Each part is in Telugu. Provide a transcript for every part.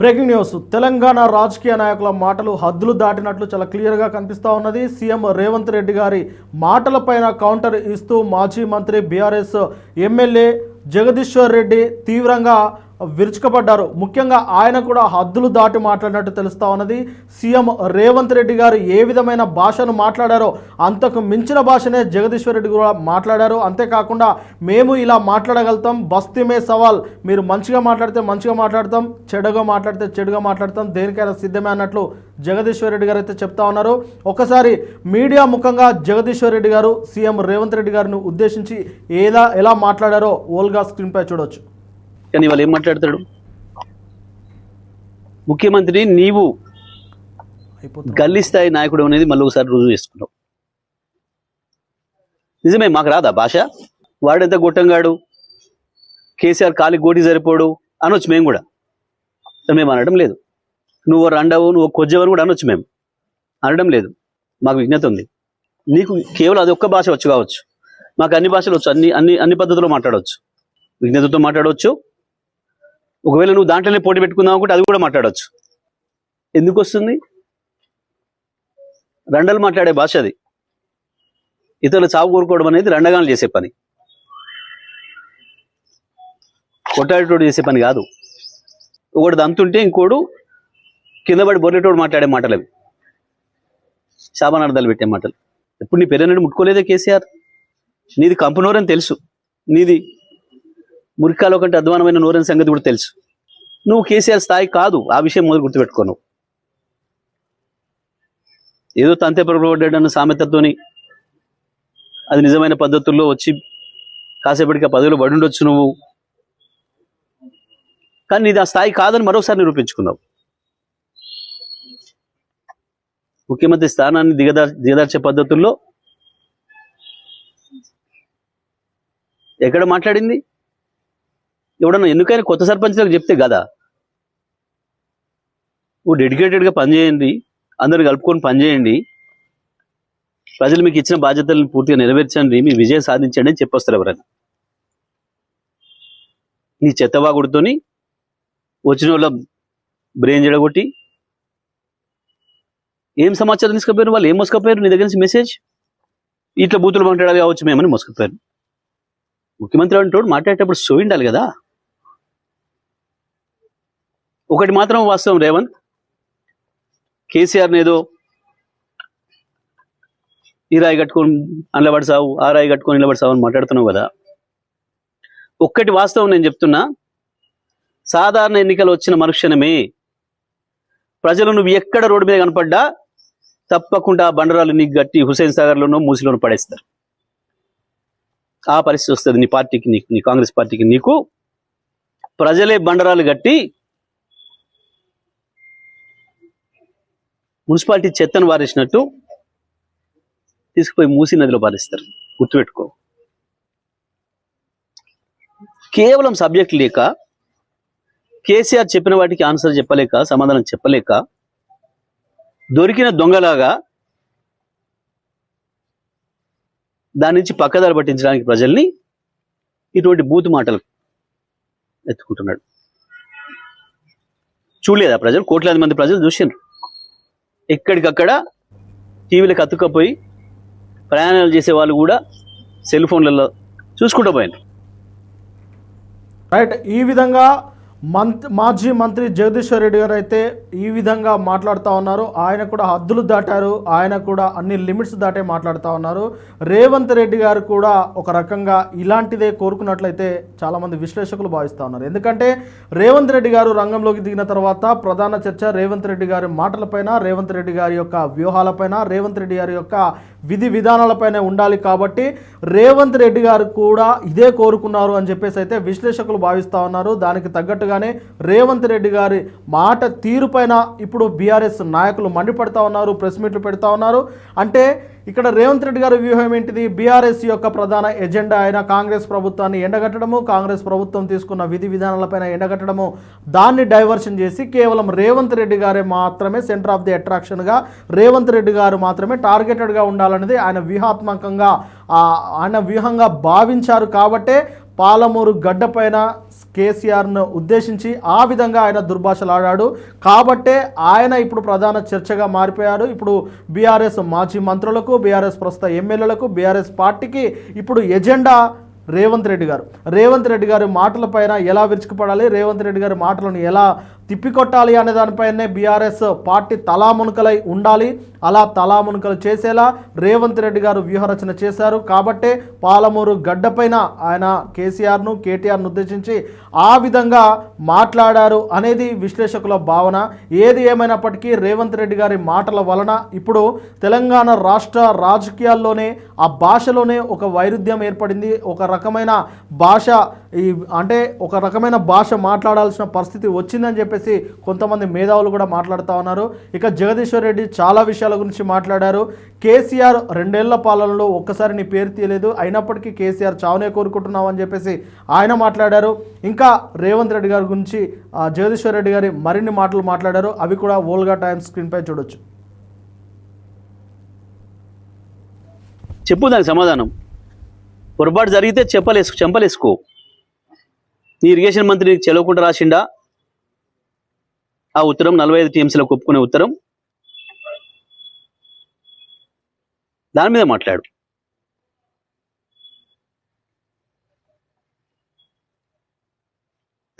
Breaking news. తెలంగాణ రాజకీయ నాయకుల మాటలు హద్దులు దాటినట్లు చాలా క్లియర్గా కనిపిస్తూ ఉన్నది. సీఎం రేవంత్ రెడ్డి గారి మాటలపైన కౌంటర్ ఇస్తూ మాజీ మంత్రి బీఆర్ఎస్ ఎమ్మెల్యే జగదీశ్వర్ రెడ్డి తీవ్రంగా విరుచుకపడ్డారు. ముఖ్యంగా ఆయన కూడా హద్దులు దాటి మాట్లాడినట్టు తెలుస్తా ఉన్నది. సీఎం రేవంత్ రెడ్డి గారు ఏ విధమైన భాషను మాట్లాడారో అంతకు మించిన భాషనే జగదీశ్వర్ రెడ్డి కూడా మాట్లాడారు. అంతేకాకుండా మేము ఇలా మాట్లాడగలుగుతాం. బస్తీమే సవాల్. మీరు మంచిగా మాట్లాడితే మంచిగా మాట్లాడతాం. చెడుగా మాట్లాడితే చెడుగా మాట్లాడతాం. దేనికైనా సిద్ధమే అన్నట్లు జగదీశ్వర్ రెడ్డి గారు అయితే చెప్తా ఉన్నారు. ఒకసారి మీడియా ముఖంగా జగదీశ్వర్ రెడ్డి గారు సీఎం రేవంత్ రెడ్డి గారిని ఉద్దేశించి ఎలా ఎలా మాట్లాడారో ఓల్గా స్క్రీన్పై చూడొచ్చు. కానీ వాళ్ళు ఏం మాట్లాడతాడు? ముఖ్యమంత్రి నీవు గల్లీ స్థాయి నాయకుడు అనేది మళ్ళీ ఒకసారి రుజువు చేసుకున్నావు నిజమే మాకు రాదా భాష? వాడెంత గొట్టంగాడు? కేసీఆర్ కాలి గోటి సరిపోడు? అనొచ్చు మేము కూడా. మేము అనడం లేదు. నువ్వు రండవు నువ్వు కొజ్జవని కూడా అనొచ్చు మేము. అనడం లేదు. మాకు విజ్ఞత ఉంది. నీకు కేవలం అది ఒక్క భాష వచ్చు కావచ్చు. మాకు అన్ని భాషలు వచ్చు. అన్ని అన్ని అన్ని పద్ధతుల్లో మాట్లాడవచ్చు. విజ్ఞతతో మాట్లాడవచ్చు. ఒకవేళ నువ్వు దాంట్లోనే పోటీ పెట్టుకుందాం అనుకుంటే అది కూడా మాట్లాడవచ్చు ఎందుకు వస్తుంది? రండలు మాట్లాడే భాష అది. ఇతరులు చావు కోరుకోవడం అనేది రండగాలు చేసే పని. కొట్టాడేటోడు చేసే పని కాదు. ఒకటి దంతుంటే ఇంకోడు కింద పడి బొర్రెటోడు మాట్లాడే మాటలు అవి. శాపనార్థాలు పెట్టే మాటలు. ఎప్పుడు నీ పెరనడు ముట్టుకోలేదే కేసీఆర్? నీది కంపునోరని తెలుసు. నీది మురికాలో కంటే అధ్వానమైన నోరని సంగతి కూడా తెలుసు. నువ్వు కేసీఆర్ స్థాయి కాదు. ఆ విషయం మొదలు గుర్తుపెట్టుకోను ఏదో తంతే పొరపడ్డాడన్న సామెతతోని అది నిజమైన పద్ధతుల్లో వచ్చి కాసేపటికి ఆ పదవిలో పడుండొచ్చు నువ్వు. కానీ నీది ఆ స్థాయి కాదని మరోసారి నిరూపించుకున్నావు. ముఖ్యమంత్రి స్థానాన్ని దిగదార్ దిగదార్చే పద్ధతుల్లో ఎక్కడ మాట్లాడింది? ఎవడన్నా ఎందుకైనా కొత్త సర్పంచ్లకు చెప్తే కదా. నువ్వు డెడికేటెడ్గా పనిచేయండి అందరు కలుపుకొని పనిచేయండి ప్రజలు మీకు ఇచ్చిన బాధ్యతలను పూర్తిగా నెరవేర్చండి మీ విజయం సాధించండి అని చెప్పొస్తారు ఎవరైనా. నీ చెత్తవాగుడితోని వచ్చిన వాళ్ళ బ్రెయిన్ జడగొట్టి ఏం సమాచారం తీసుకుపోయారు వాళ్ళు? ఏం మోసుకపోయారు? నీ దగ్గర నుంచి మెసేజ్? ఇట్లా బూతులు మాట్లాడాలి కావచ్చు మేమని మోసుకుపోయారు. ముఖ్యమంత్రి అంటూ మాట్లాడేటప్పుడు సోయిండాలి కదా. ఒకటి మాత్రం వాస్తవం రేవంత్. కేసీఆర్ని ఏదో ఈ రాయి కట్టుకొని నిలబడి సావు ఆ రాయి కట్టుకొని నిలబడి సావు అని మాట్లాడుతున్నావు కదా. ఒక్కటి వాస్తవం నేను చెప్తున్నా. సాధారణ ఎన్నికలు వచ్చిన మనుక్షణమే ప్రజలు నువ్వు ఎక్కడ రోడ్డు మీద కనపడ్డా తప్పకుండా ఆ బండరాలు నీకు గట్టి హుసేన్ సాగర్లోనో మూసిలోనో పడేస్తారు. ఆ పరిస్థితి వస్తుంది నీ పార్టీకి నీకు నీ కాంగ్రెస్ పార్టీకి నీకు. ప్రజలే బండరాలు గట్టి మున్సిపాలిటీ చెత్తను వారేసినట్టు తీసుకుపోయి మూసి నదిలో పారేస్తారు. గుర్తుపెట్టుకో. కేవలం సబ్జెక్ట్ లేక కేసీఆర్ చెప్పిన వాటికి ఆన్సర్ చెప్పలేక సమాధానం చెప్పలేక దొరికిన దొంగలాగా దాని నుంచి పక్కదారి పట్టించడానికి ప్రజల్ని ఇటువంటి బూతు మాటలు ఎత్తుకుంటున్నాడు. చూడలేదా ప్రజలు? కోట్లాది మంది ప్రజలు చూసిండ్రు. ఎక్కడికక్కడ టీవీలకు అతుక్కపోయి ప్రయాణాలు చేసే వాళ్ళు కూడా సెల్ ఫోన్లలో చూసుకుంటూ పోయినారు. రైట్ ఈ విధంగా మంత్ మాజీ మంత్రి జగదీశ్వర్ రెడ్డి గారు అయితే ఈ విధంగా మాట్లాడుతూ ఉన్నారు. ఆయన కూడా హద్దులు దాటారు. ఆయన కూడా అన్ని లిమిట్స్ దాటే మాట్లాడుతూ ఉన్నారు. రేవంత్ రెడ్డి గారు కూడా ఒక రకంగా ఇలాంటిదే కోరుకున్నట్లయితే చాలామంది విశ్లేషకులు భావిస్తూ ఉన్నారు. ఎందుకంటే రేవంత్ రెడ్డి గారు రంగంలోకి దిగిన తర్వాత ప్రధాన చర్చ రేవంత్ రెడ్డి గారి మాటలపైన రేవంత్ రెడ్డి గారి యొక్క వ్యూహాలపైన రేవంత్ రెడ్డి గారి యొక్క విధి విధానాలపైనే ఉండాలి కాబట్టి రేవంత్ రెడ్డి గారు కూడా ఇదే కోరుకున్నారు అని చెప్పేసి అయితే విశ్లేషకులు భావిస్తూ ఉన్నారు. దానికి తగ్గట్టుగానే రేవంత్ రెడ్డి గారి మాట తీరుపైన ఇప్పుడు బీఆర్ఎస్ నాయకులు మండిపడతా ఉన్నారు ప్రెస్ మీట్లు పెడతా ఉన్నారు. అంటే ఇక్కడ రేవంత్ రెడ్డి గారి వ్యూహం ఏంటిది? బీఆర్ఎస్ యొక్క ప్రధాన ఎజెండా అయిన కాంగ్రెస్ ప్రభుత్వాన్ని ఎండగట్టడము కాంగ్రెస్ ప్రభుత్వం తీసుకున్న విధి విధానాలపైన ఎండగట్టడము దాన్ని డైవర్షన్ చేసి కేవలం రేవంత్ రెడ్డి గారే మాత్రమే సెంటర్ ఆఫ్ ది అట్రాక్షన్గా రేవంత్ రెడ్డి గారు మాత్రమే టార్గెటెడ్గా ఉండాలనేది ఆయన వ్యూహాత్మకంగా ఆయన వ్యూహంగా భావించారు కాబట్టే పాలమూరు గడ్డపైన కేసీఆర్ను ఉద్దేశించి ఆ విధంగా ఆయన దుర్భాషలాడాడు. కాబట్టే ఆయన ఇప్పుడు ప్రధాన చర్చగా మారిపోయారు ఇప్పుడు బీఆర్ఎస్ మాజీ మంత్రులకు బీఆర్ఎస్ ప్రస్తుత ఎమ్మెల్యేలకు బీఆర్ఎస్ పార్టీకి ఇప్పుడు ఎజెండా రేవంత్ రెడ్డి గారు. రేవంత్ రెడ్డి గారి మాటలపైన ఎలా విరుచుకుపడాలి? రేవంత్ రెడ్డి గారి మాటలను ఎలా తిప్పికొట్టాలి అనే దానిపైనే బీఆర్ఎస్ పార్టీ తలామునకలై ఉండాలి. అలా తలామునకలు చేసేలా రేవంత్ రెడ్డి గారు వ్యూహరచన చేశారు. కాబట్టే పాలమూరు గడ్డపైన ఆయన కేసీఆర్ను కేటీఆర్ను ఉద్దేశించి ఆ విధంగా మాట్లాడారు అనేది విశ్లేషకుల భావన. ఏది ఏమైనప్పటికీ రేవంత్ రెడ్డి గారి మాటల వలన ఇప్పుడు తెలంగాణ రాష్ట్ర రాజకీయాల్లోనే ఆ భాషలోనే ఒక వైరుధ్యం ఏర్పడింది. ఒక రకమైన భాష ఈ అంటే ఒక రకమైన భాష మాట్లాడాల్సిన పరిస్థితి వచ్చిందని చెప్పేసి కొంతమంది మేధావులు కూడా మాట్లాడుతూ ఉన్నారు. ఇక జగదీశ్వర్ రెడ్డి చాలా విషయాల గురించి మాట్లాడారు. కేసీఆర్ రెండేళ్ళ పాలనలో ఒక్కసారి నీ పేరు తీయలేదు. అయినప్పటికీ కేసీఆర్ చావునే కోరుకుంటున్నావు అని చెప్పేసి ఆయన మాట్లాడారు. ఇంకా రేవంత్ రెడ్డి గారి గురించి ఆ, జగదీశ్వర్ రెడ్డి గారి మరిన్ని మాటలు మాట్లాడారు. అవి కూడా ఓల్గా టైమ్స్ స్క్రీన్పై చూడొచ్చు. చెప్పు దానికి సమాధానం. పొరపాటు జరిగితే చెప్పలేసు చెంపలేసుకో. నీ ఇరిగేషన్ మంత్రి నీకు చెలవకుండా రాసిండా? ఆ ఉత్తరం నలభై ఐదు టీఎంసీలో ఒప్పుకునే ఉత్తరం. దాని మీద మాట్లాడు.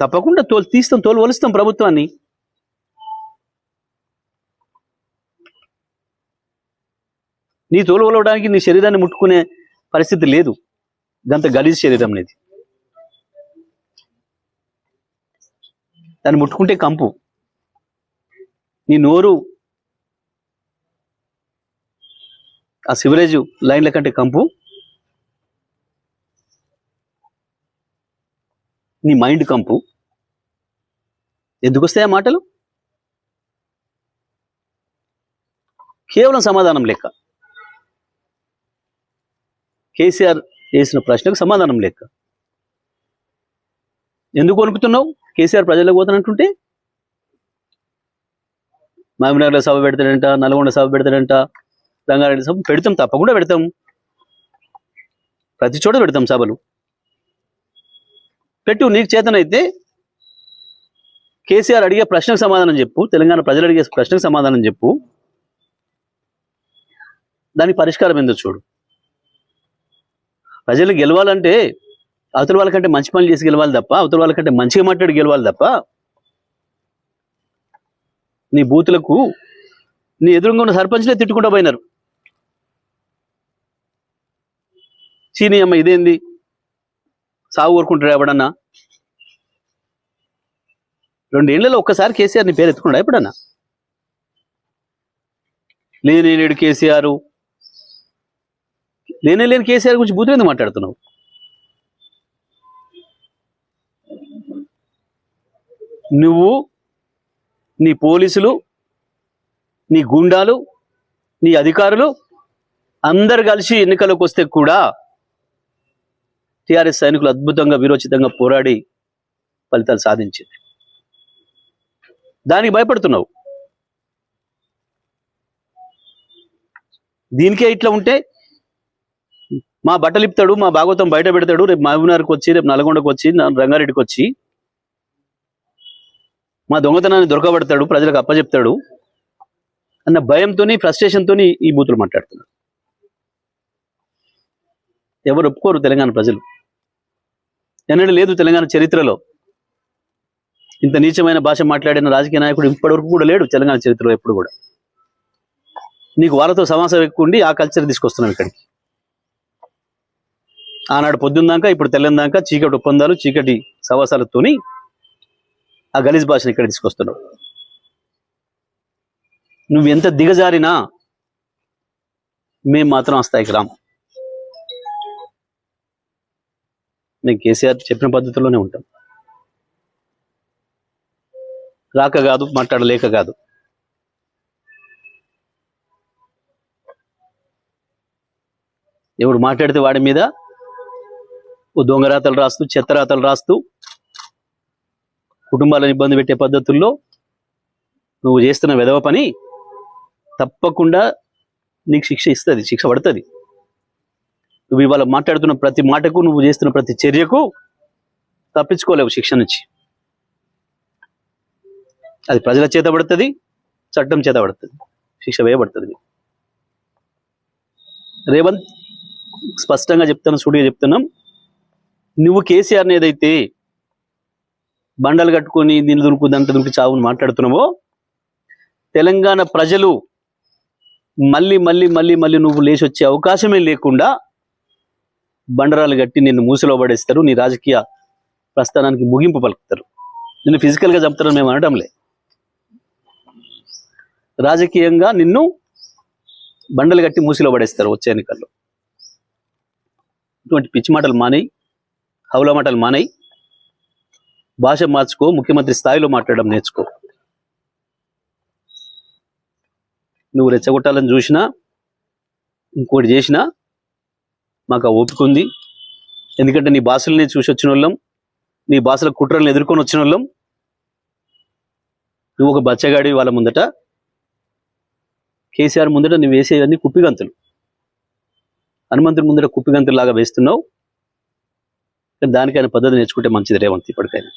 తప్పకుండా తోలు తీస్తాం తోలు ఒలుస్తాం ప్రభుత్వాన్ని. నీ తోలు ఒలవడానికి నీ శరీరాన్ని ముట్టుకునే పరిస్థితి లేదు. దాంతో గలీజ్ శరీరం అనేది దాన్ని ముట్టుకుంటే కంపు. నీ నోరు ఆ సివరేజ్ లైన్ల కంటే కంపు. నీ మైండ్ కంపు. ఎందుకు వస్తాయి ఆ మాటలు? కేవలం సమాధానం లెక్క. కేసీఆర్ వేసిన ప్రశ్నకు సమాధానం లెక్క. ఎందుకు వణుకుతున్నావు? కేసీఆర్ ప్రజలకు పోతానంటుంటే మహబూబ్నగర్లో సభ పెడతాడంట నల్గొండ సభ పెడతాడంట రంగారెడ్డి సభ పెడతాం తప్పకుండా పెడతాం. ప్రతి చోట పెడతాం సభలు. పెట్టు నీకు చేతనైతే కేసీఆర్ అడిగే ప్రశ్నకు సమాధానం చెప్పు తెలంగాణ ప్రజలు అడిగే ప్రశ్నకు సమాధానం చెప్పు. దానికి పరిష్కారం ఏందో చూడు. ప్రజలు గెలవాలంటే అవతల వాళ్ళకంటే మంచి పనులు చేసి గెలవాలి తప్ప అవతల వాళ్ళకంటే మంచిగా మాట్లాడి గెలవాలి తప్ప నీ బూతులకు నీ ఎదురుగా ఉన్న సర్పంచ్లే తిట్టుకుంటూ పోయినారు. చీనీ అమ్మ ఇదేంది? సాగు కోరుకుంటాడు ఎవడన్నా? రెండేళ్ళలో ఒక్కసారి కేసీఆర్ నీ పేరు ఎత్తుకున్నాడు ఎప్పుడన్నా? లేని లేడు కేసీఆర్. లేనే లేని కేసీఆర్ గురించి బూతులు ఎందుకు మాట్లాడుతున్నావు? నువ్వు నీ పోలీసులు నీ గుండాలు నీ అధికారులు అందరు కలిసి ఎన్నికలకు వస్తే కూడా టిఆర్ఎస్ సైనికులు అద్భుతంగా వీరోచితంగా పోరాడి ఫలితాలు సాధించింది. దానికి భయపడుతున్నావు. దీనికే ఇట్లా ఉంటే మా బట్టలిప్తాడు మా భాగవతం బయట పెడతాడు రేపు మహబూబ్నగర్కి వచ్చి రేపు నల్గొండకు వచ్చి రంగారెడ్డికి వచ్చి మా దొంగతనాన్ని దొరకబడతాడు ప్రజలకు అప్పచెప్తాడు అన్న భయంతోని ఫ్రస్ట్రేషన్తో ఈ బూతులు మాట్లాడుతున్నారు. ఎవరు ఒప్పుకోరు తెలంగాణ ప్రజలు. ఎన్నడూ లేదు తెలంగాణ చరిత్రలో. ఇంత నీచమైన భాష మాట్లాడిన రాజకీయ నాయకుడు ఇప్పటివరకు కూడా లేడు తెలంగాణ చరిత్రలో ఎప్పుడు కూడా. నీకు వాళ్ళతో సమాసం ఎక్కువ ఉండి ఆ కల్చర్ తీసుకొస్తున్నాం ఇక్కడికి. ఆనాడు పొద్దున్నాక ఇప్పుడు తెల్లందాక చీకటి ఒప్పందాలు చీకటి సవాసాలతోని ఆ గలీజ్ భాషను ఇక్కడ తీసుకొస్తున్నావు నువ్వు ఎంత దిగజారినా మేం మాత్రం ఆ స్థాయికి రాము. మేము కేసీఆర్ చెప్పిన పద్ధతిలోనే ఉంటాం. రాక కాదు మాట్లాడలేక కాదు. ఎవడు మాట్లాడితే వాడి మీద ఓ దొంగరాతలు రాస్తూ చెత్తరాతలు రాస్తూ కుటుంబాలను ఇబ్బంది పెట్టే పద్ధతుల్లో నువ్వు చేస్తున్న విధవ పని తప్పకుండా నీకు శిక్ష ఇస్తుంది శిక్ష పడుతుంది. నువ్వు ఇవాళ మాట్లాడుతున్న ప్రతి మాటకు నువ్వు చేస్తున్న ప్రతి చర్యకు తప్పించుకోలేవు శిక్ష నుంచి. అది ప్రజల చేత పడుతుంది చట్టం చేత పడుతుంది శిక్ష వేయబడుతుంది. రేవంత్ స్పష్టంగా చెప్తాను సూటిగా చెప్తున్నాం. నువ్వు కేసీఆర్ని ఏదైతే బండలు కట్టుకొని దీన్ని దొరుకుదంత దొరికి చావుని మాట్లాడుతున్నావో? తెలంగాణ ప్రజలు మళ్ళీ మళ్ళీ మళ్ళీ మళ్ళీ నువ్వు లేచి వచ్చే అవకాశమే లేకుండా బండరాలు కట్టి నిన్ను మూసిలో పడేస్తారు నీ రాజకీయ ప్రస్థానానికి ముగింపు పలుకుతారు. నిన్ను ఫిజికల్గా చంపుతారని మేము అనడంలే రాజకీయంగా నిన్ను బండలు కట్టి మూసిలో పడేస్తారు వచ్చే ఎన్నికల్లో. ఇటువంటి పిచ్చి మాటలు మానేయి హౌల మాటలు మానేయి. భాష మార్చుకో ముఖ్యమంత్రి స్థాయిలో మాట్లాడడం నేర్చుకో. నువ్వు రెచ్చగొట్టాలని చూసినా ఇంకోటి చేసినా మాకు ఆ ఓపిక ఉంది. ఎందుకంటే నీ భాషల్ని చూసి వచ్చిన వాళ్ళం నీ భాషల కుట్రలను ఎదుర్కొని వచ్చిన వాళ్ళం నువ్వు ఒక బచ్చగాడి వాళ్ళ ముందట కేసీఆర్ ముందట నువ్వు వేసేవన్నీ కుప్పిగంతులు. హనుమంతుడి ముందర కుప్పిగంతులు లాగా వేస్తున్నావు. కానీ దానికైనా పద్ధతి నేర్చుకుంటే మంచిది రేవంత్ ఇప్పటికైనా.